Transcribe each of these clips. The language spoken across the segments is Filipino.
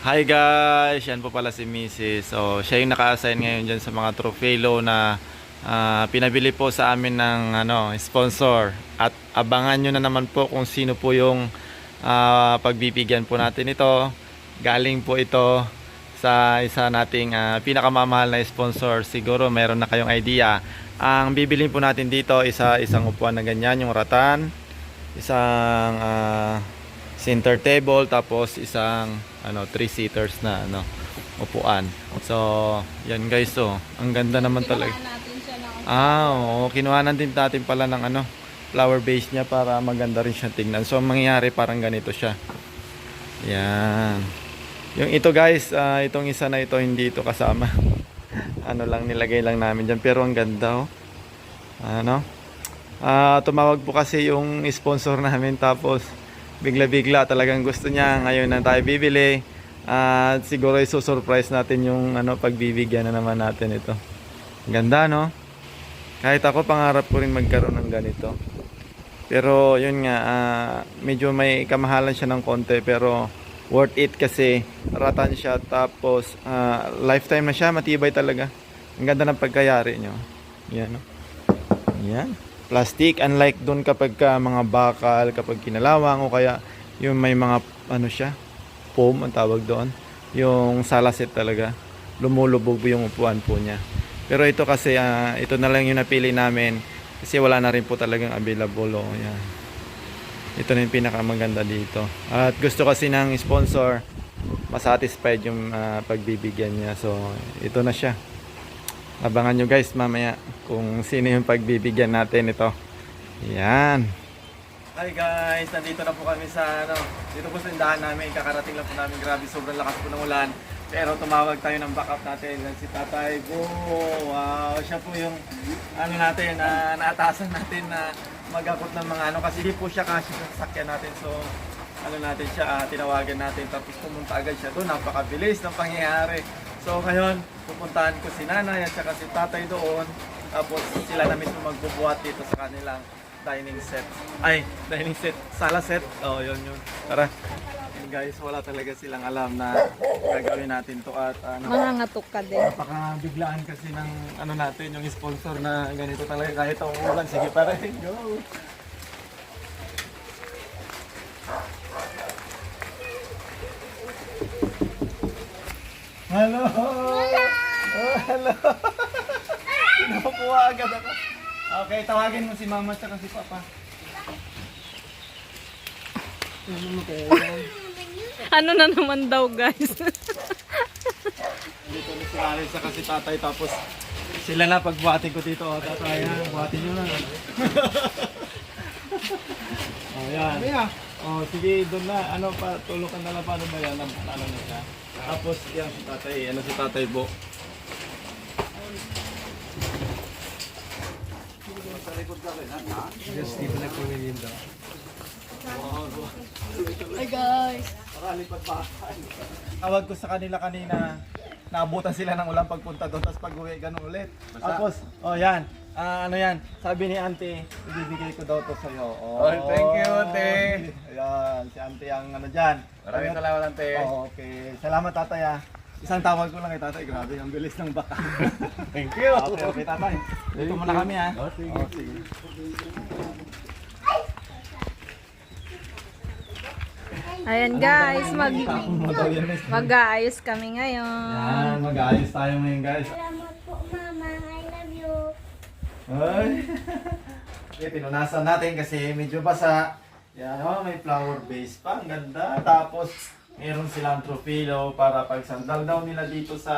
Hi guys! Yan po pala si Mrs. So, siya yung naka-assign ngayon dyan sa mga trofeo na ah, pinabili po sa amin ng ano, sponsor. At abangan nyo na naman po kung sino po yung ah, pagbibigyan po natin ito. Galing po ito sa isa nating ah, pinakamamahal na sponsor. Siguro meron na kayong idea. Ang bibilin po natin dito, isa isang upuan na ganyan, yung ratan. Isang ah, center table tapos isang ano three seaters na ano upuan. So, yan guys oh. Ang ganda naman talaga. Kinuha natin siya ng Ah, oo. Kinuhanan din natin pala ng ano, flower base niya para maganda rin siya tingnan. So, ang mangyayari parang ganito siya. Yan. Yung ito guys, ah, itong isa na ito hindi ito kasama. ano lang nilagay lang namin diyan pero ang ganda oh. Ano? Ah, tumawag po kasi yung sponsor namin tapos bigla-bigla talagang gusto niya ngayon na tayo bibili. At siguro isusurprise natin yung ano pagbibigyan na naman natin ito. Ganda no? Kahit ako pangarap ko rin magkaroon ng ganito. Pero yun nga, ah, medyo may kamahalan siya ng konti pero worth it kasi ratan siya tapos ah, lifetime na siya, matibay talaga. Ang ganda ng pagkayari nyo. Yan no? Yan. Plastic, unlike doon kapag ka mga bakal, kapag kinalawang o kaya yung may mga ano siya, foam ang tawag doon. Yung salaset talaga. Lumulubog yung upuan po niya. Pero ito kasi, ah, ito na lang yung napili namin kasi wala na rin po talagang available. Oh, yan. Ito na yung pinakamaganda dito. At gusto kasi ng sponsor, masatisfied yung ah, pagbibigyan niya. So, ito na siya. Abangan nyo guys mamaya kung sino yung pagbibigyan natin ito. Yan. Hi guys, nandito na po kami sa ano, dito po sa tindahan namin. Kakarating lang po namin. Grabe, sobrang lakas po ng ulan. Pero tumawag tayo ng backup natin. Si Tatay Go. Wow, siya po yung ano natin, na naatasan natin na magakot ng mga ano. Kasi di po siya kasi sa sasakyan natin. So, ano natin siya, ah, tinawagan natin. Tapos pumunta agad siya doon. Napakabilis ng pangyayari. So ngayon, pupuntahan ko si nanay at saka si tatay doon. Tapos sila na mismo magbubuhat dito sa kanilang dining set. Ay, dining set, sala set. Oh, yun yun. Tara. Yun, guys, wala talaga silang alam na gagawin natin to at ano. Mangangatok ka din. Napakabiglaan kasi ng ano natin, yung sponsor na ganito talaga kahit umuulan. Sige pare, go! Hello! Oh, hello! Pinakuha agad ako. Okay, tawagin mo si mama at si papa. Ano na naman daw guys? Dito na si nanay sa kasi tatay tapos sila na pagbuhatin ko dito. Oh, tatay, ha? buhatin nyo na. oh, yan. Oh, sige, doon na. Ano pa, tulong ka na lang paano ba yan? Ano na siya? Tapos, yan si tatay. Ano si tatay bo? Hi guys. Nakalipat pa. Tawag ko sa kanila kanina, naabutan sila ng ulan pagpunta doon, tapos pag uwi, ganun ulit. Tapos, oh yan, Ah, ano yan, sabi ni auntie, ibibigay ko daw to sa'yo. Oh, Oh, thank you, ate. Ayan, si auntie ang ano dyan. Maraming salamat, ante. Oh, okay. Salamat tatay ah. Isang tawag ko lang kay tatay, grabe, ang bilis ng baka. Thank you. okay, okay tatay. Dito muna kami ah. Oh, sige. Oh, sige. Ayan guys, mag mag-aayos kami ngayon. Yan, mag-aayos tayo ngayon guys. Salamat po, Mama. I love you. Ay. okay, pinunasan natin kasi medyo basa. Yan, oh, may flower base pa. Ang ganda. Tapos, meron silang trofilo para pag sandal daw nila dito sa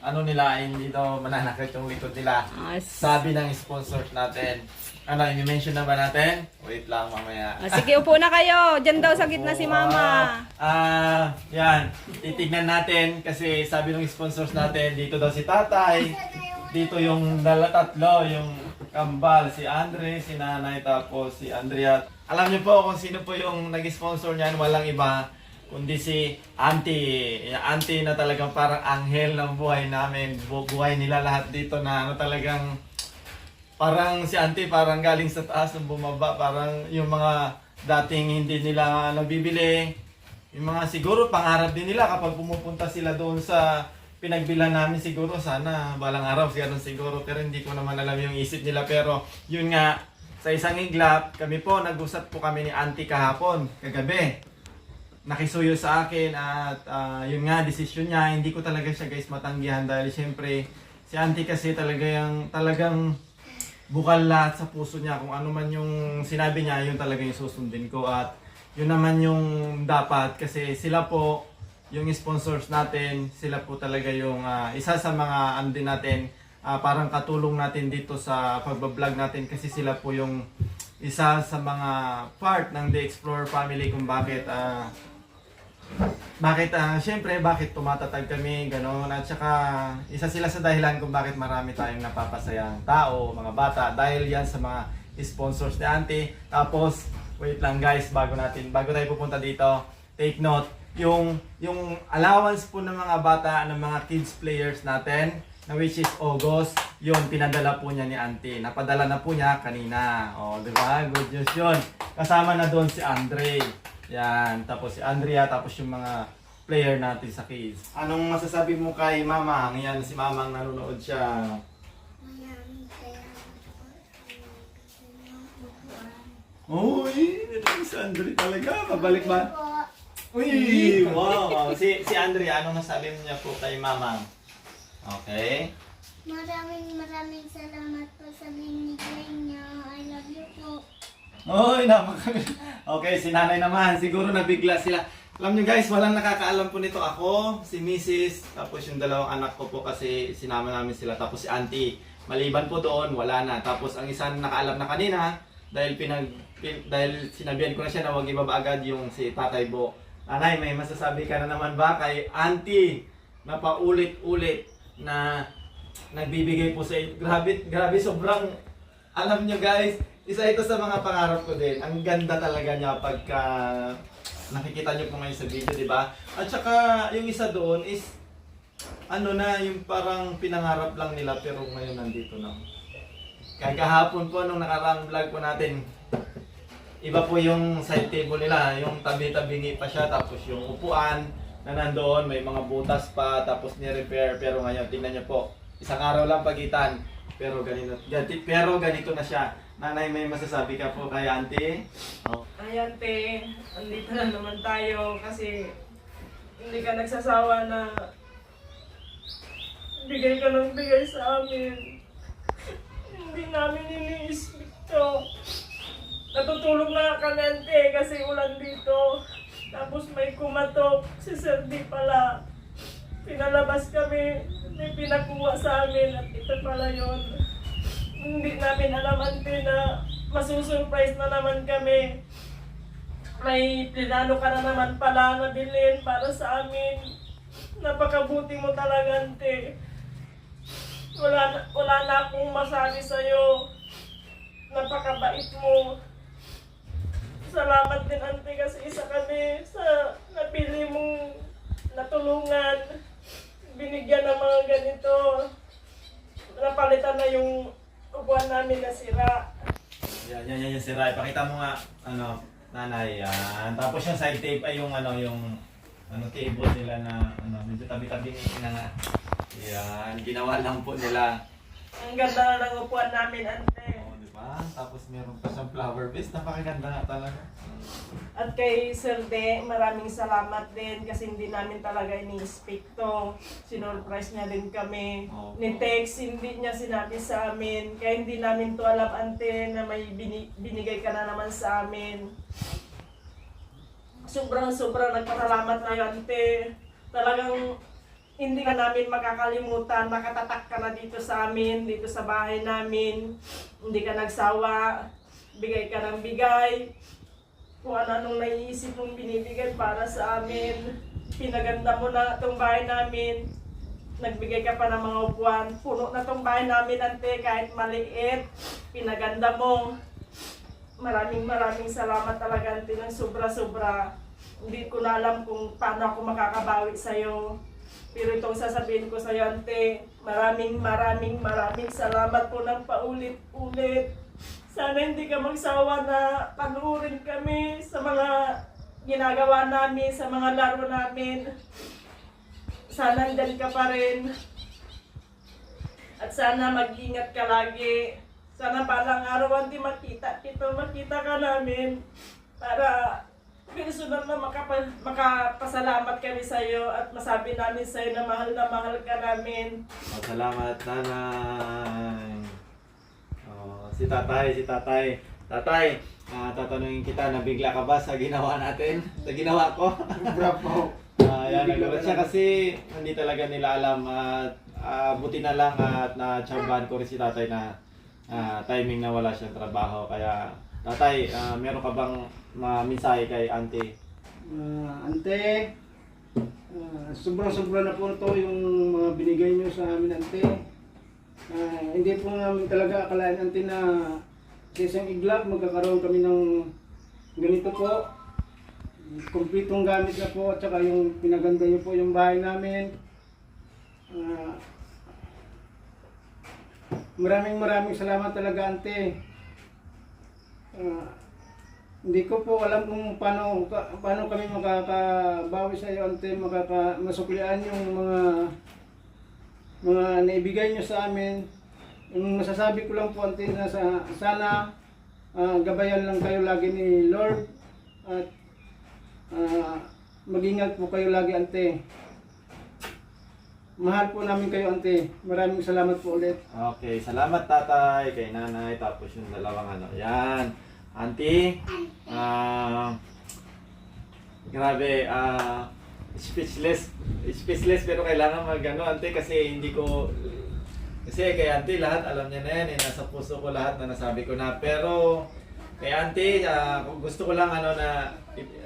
ano nila, hindi daw mananakit yung likod nila. Ah, s- Sabi ng sponsors natin. Ano, i-mention na ba natin? Wait lang mamaya. ah, sige, upo na kayo. Diyan daw sa gitna si mama. Ah, yan. Titignan natin kasi sabi ng sponsors natin, dito daw si tatay. Dito yung dala tatlo, yung kambal, si Andre, si nanay, tapos si Andrea. Alam niyo po kung sino po yung nag-sponsor niyan, walang iba kundi si auntie. Auntie na talagang parang anghel ng buhay namin. Bu- buhay nila lahat dito na ano talagang parang si auntie parang galing sa taas ng bumaba. Parang yung mga dating hindi nila nabibili, yung mga siguro pangarap din nila kapag pumupunta sila doon sa pinagbilan namin siguro sana balang araw ganun siguro pero hindi ko naman alam yung isip nila pero yun nga sa isang iglap kami po nag-usap po kami ni auntie kahapon kagabi nakisuyo sa akin at ah, yun nga desisyon niya. Hindi ko talaga siya guys matanggihan dahil syempre si auntie kasi talaga yung talagang bukal lahat sa puso niya. Kung ano man yung sinabi niya yun talaga yung susundin ko. At yun naman yung dapat kasi sila po yung sponsors natin. Sila po talaga yung ah, isa sa mga andin natin. Ah, parang katulong natin dito sa pagbablog natin kasi sila po yung isa sa mga part ng The Explorer family kung bakit ah, bakit, ah, syempre, bakit tumatatag kami, gano'n. At saka, isa sila sa dahilan kung bakit marami tayong napapasayang tao, mga bata. Dahil yan sa mga sponsors ni Auntie. Tapos, wait lang guys, bago natin, bago tayo pupunta dito, take note, yung, yung allowance po ng mga bata, ng mga kids players natin, na which is August, yun, pinadala po niya ni Auntie. Napadala na po niya kanina. O, di ba? Good news yun. Kasama na doon si Andre. Yan, tapos si Andrea, tapos yung mga player natin sa kids. Anong masasabi mo kay Mamang? Yan, si Mamang nanonood siya. Uy, si Andre talaga. Pabalik ba? Uy, wow. Si, si Andrea, anong masabi niya po kay Mamang? Okay. Maraming maraming salamat po sa binigay niyo. I love you po. Uy, napaka... Okay, si nanay naman. Siguro nabigla sila. Alam niyo guys, walang nakakaalam po nito. Ako, si Mrs. Tapos yung dalawang anak ko po kasi sinama namin sila. Tapos si auntie. Maliban po doon, wala na. Tapos ang isa na nakaalam na kanina, dahil pinag pin- dahil sinabihan ko na siya na huwag ibaba agad yung si Tatay Bo. Nanay, may masasabi ka na naman ba kay auntie na paulit-ulit na nagbibigay po sa inyo. Grabe, grabe, sobrang, alam nyo guys, isa ito sa mga pangarap ko din. Ang ganda talaga niya pagka nakikita niyo po ngayon sa video, di ba? At saka, yung isa doon is, ano na, yung parang pinangarap lang nila pero ngayon nandito na. Kaya kahapon po, nung nakaraang vlog po natin, iba po yung side table nila, yung tabi-tabingi pa siya, tapos yung upuan na nandoon, may mga butas pa, tapos ni-repair, pero ngayon, tingnan niyo po, isang araw lang pagitan, pero ganito, ganito, pero ganito na siya. Nanay, may masasabi ka po kay auntie? Oh. Ayan, te. Andito na naman tayo kasi hindi ka nagsasawa na bigay ka ng bigay sa amin. Hindi namin iniisip to. Natutulog na kami, ante, kasi ulan dito. Tapos may kumatok, si Sir pala. Pinalabas kami, may pinakuha sa amin at ito pala yon hindi namin alam ante na masusurprise na naman kami. May plinano ka na naman pala na bilhin para sa amin. Napakabuti mo talaga ante. Wala na, wala na akong masabi sa'yo. Napakabait mo. Salamat din ante kasi isa kami sa napili mong natulungan. Binigyan ng mga ganito. Napalitan na yung upuan namin na sira. Yan, yan, yan yung sira. Ipakita mo nga, ano, nanay. Yan. Tapos yung side tape ay yung ano, yung ano, table nila na, ano, medyo tabi-tabi na nga. Yan, ginawa lang po nila. Ang ganda na ng upuan namin, ante. Ba? Tapos meron pa siyang flower base. Napakaganda nga talaga. At kay Sir De, maraming salamat din kasi hindi namin talaga ini-expect to. Sinurprise niya din kami. Opo. Ni Tex, hindi niya sinabi sa amin. Kaya hindi namin to alam, ante, na may bini- binigay ka na naman sa amin. Sobrang sobrang nagpasalamat na yun, ante. Talagang hindi ka namin makakalimutan. Nakatatak ka na dito sa amin, dito sa bahay namin. Hindi ka nagsawa. Bigay ka ng bigay kung ano-anong naiisip mong binibigay para sa amin. Pinaganda mo na itong bahay namin. Nagbigay ka pa ng mga upuan. Puno na itong bahay namin, ante, kahit maliit. Pinaganda mo. Maraming maraming salamat talaga, ante, ng sobra-sobra. Hindi ko na alam kung paano ako makakabawi sa'yo. Pero itong sasabihin ko sa'yo, ante, maraming maraming maraming salamat po ng paulit-ulit. Sana hindi ka magsawa na panuorin kami sa mga ginagawa namin, sa mga laro namin. Sana andyan ka pa rin. At sana mag-ingat ka lagi. Sana balang araw hindi makita kita, makita ka namin para personal na makapa, makapasalamat kami sa iyo at masabi namin sa iyo na mahal na mahal ka namin. Oh, salamat, nanay. Oh, si tatay, si tatay. Tatay, ah, tatanungin kita, nabigla ka ba sa ginawa natin? Sa ginawa ko? Bravo. Ah, yan, nagulat siya kasi hindi talaga nila alam at ah, buti na lang at na-chambahan ko rin si tatay na ah, timing na wala siyang trabaho. Kaya, tatay, ah, meron ka bang mga mensahe kay auntie? Ah, ante, ah, sobrang-sobra na po ito yung mga binigay nyo sa amin, ante. Ah, hindi po namin talaga akalain, ante, na sa isang iglap magkakaroon kami ng ganito po. Kumpletong gamit na po, at saka yung pinaganda nyo po yung bahay namin. Ah, maraming maraming salamat talaga, ante. Ah, hindi ko po alam kung paano paano kami makakabawi sa iyo ante makaka yung mga mga naibigay niyo sa amin. Yung masasabi ko lang po ante na sa, sana ah, gabayan lang kayo lagi ni Lord at ah, mag-ingat po kayo lagi ante. Mahal po namin kayo ante. Maraming salamat po ulit. Okay, salamat tatay kay nanay tapos yung dalawang ano. Yan. Auntie, ah grabe, ah speechless. Speechless pero kailangan mag ano, ante kasi hindi ko kasi kay auntie lahat alam niya na yan, eh, nasa puso ko lahat na nasabi ko na. Pero kay auntie, ah, gusto ko lang ano na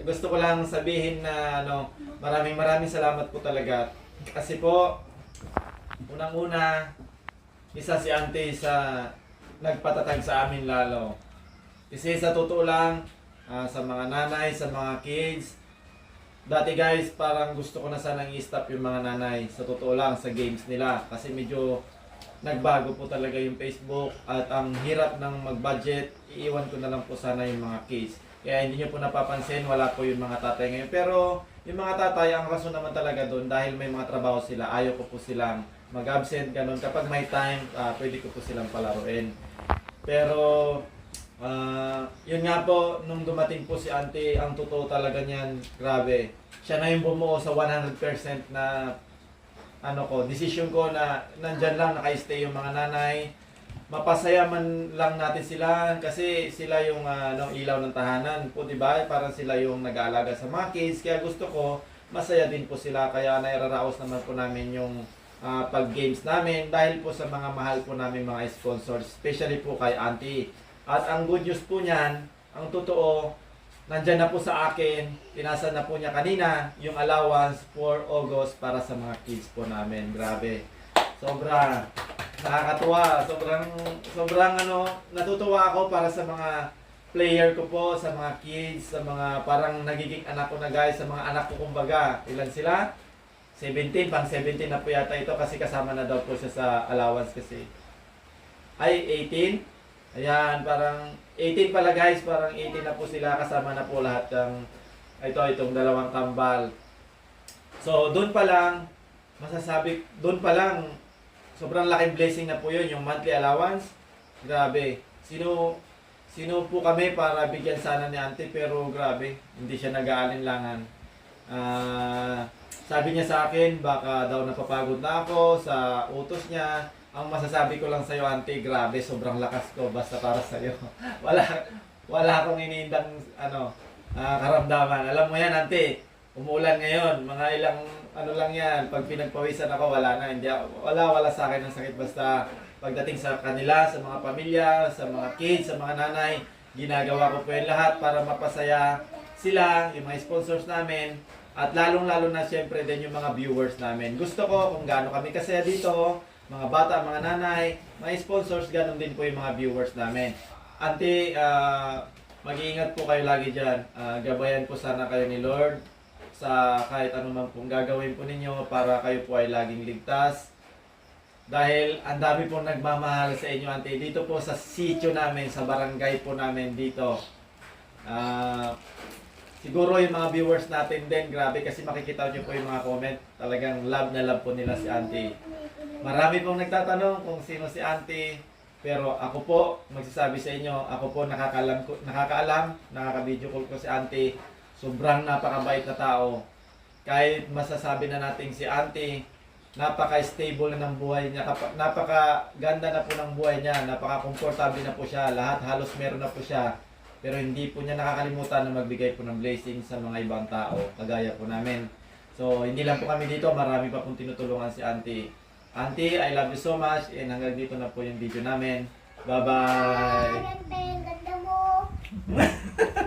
gusto ko lang sabihin na ano, maraming maraming salamat po talaga. Kasi po unang-una isa si auntie sa nagpatatag sa amin lalo. Kasi sa totoo lang, ah, sa mga nanay, sa mga kids, dati guys, parang gusto ko na sanang i-stop yung mga nanay. Sa totoo lang, sa games nila. Kasi medyo nagbago po talaga yung Facebook at ang hirap ng mag-budget, iiwan ko na lang po sana yung mga kids. Kaya hindi nyo po napapansin, wala po yung mga tatay ngayon. Pero yung mga tatay, ang rason naman talaga doon, dahil may mga trabaho sila, ayaw ko po silang mag-absent, ganun. Kapag may time, ah, pwede ko po silang palaruin. Pero, ah, yun nga po, nung dumating po si auntie, ang totoo talaga niyan, grabe. Siya na yung bumuo sa 100% na ano ko, decision ko na nandyan lang naka-stay yung mga nanay. Mapasaya man lang natin sila kasi sila yung ano, ilaw ng tahanan po, di ba? Parang sila yung nag-aalaga sa mga kids. Kaya gusto ko, masaya din po sila. Kaya nairaraos naman po namin yung ah, pag-games namin dahil po sa mga mahal po namin mga sponsors, especially po kay Auntie. At ang good news po niyan, ang totoo, nandyan na po sa akin, pinasa na po niya kanina, yung allowance for August para sa mga kids po namin. Grabe. Sobra. Nakakatuwa. Sobrang, sobrang ano, natutuwa ako para sa mga player ko po, sa mga kids, sa mga parang nagiging anak ko na guys, sa mga anak ko kumbaga. Ilan sila? 17, pang 17 na po yata ito kasi kasama na daw po siya sa allowance kasi. Ay, 18? Ayan, parang 18 pala guys, parang 18 na po sila kasama na po lahat ng ito, itong dalawang kambal. So, doon pa lang, masasabi, doon pa lang, sobrang laking blessing na po yun, yung monthly allowance. Grabe. Sino, sino po kami para bigyan sana ni auntie, pero grabe, hindi siya nag-aalinlangan. Ah, sabi niya sa akin, baka daw napapagod na ako sa utos niya. Ang masasabi ko lang sa iyo, auntie, grabe, sobrang lakas ko basta para sa iyo. wala wala akong iniindang ano, ah, karamdaman. Alam mo yan, auntie, umuulan ngayon, mga ilang ano lang yan, pag pinagpawisan ako, wala na, hindi wala wala sa akin ng sakit basta pagdating sa kanila, sa mga pamilya, sa mga kids, sa mga nanay, ginagawa ko po yung lahat para mapasaya sila, yung mga sponsors namin, at lalong-lalo na siyempre din yung mga viewers namin. Gusto ko kung gaano kami kasaya dito, mga bata, mga nanay, mga sponsors, ganun din po yung mga viewers namin. Ante, ah, mag-iingat po kayo lagi dyan. Ah, gabayan po sana kayo ni Lord sa kahit ano man pong gagawin po ninyo para kayo po ay laging ligtas. Dahil ang dami pong nagmamahal sa inyo, ante. Dito po sa sitio namin, sa barangay po namin dito. Ah, siguro yung mga viewers natin din, grabe kasi makikita nyo po yung mga comment. Talagang love na love po nila si Auntie. Marami pong nagtatanong kung sino si Auntie. Pero ako po, magsasabi sa inyo, ako po nakakaalam, nakakaalam, nakaka-video call ko si Auntie. Sobrang napakabait na tao. Kahit masasabi na natin si Auntie, napaka-stable na ng buhay niya, napaka-ganda na po ng buhay niya, napaka-komportable na po siya, lahat halos meron na po siya. Pero hindi po niya nakakalimutan na magbigay po ng blessing sa mga ibang tao, kagaya po namin. So, hindi lang po kami dito, marami pa pong tinutulungan si Auntie. Auntie, I love you so much and hanggang dito na po yung video namin. Bye-bye! Ang ganda mo.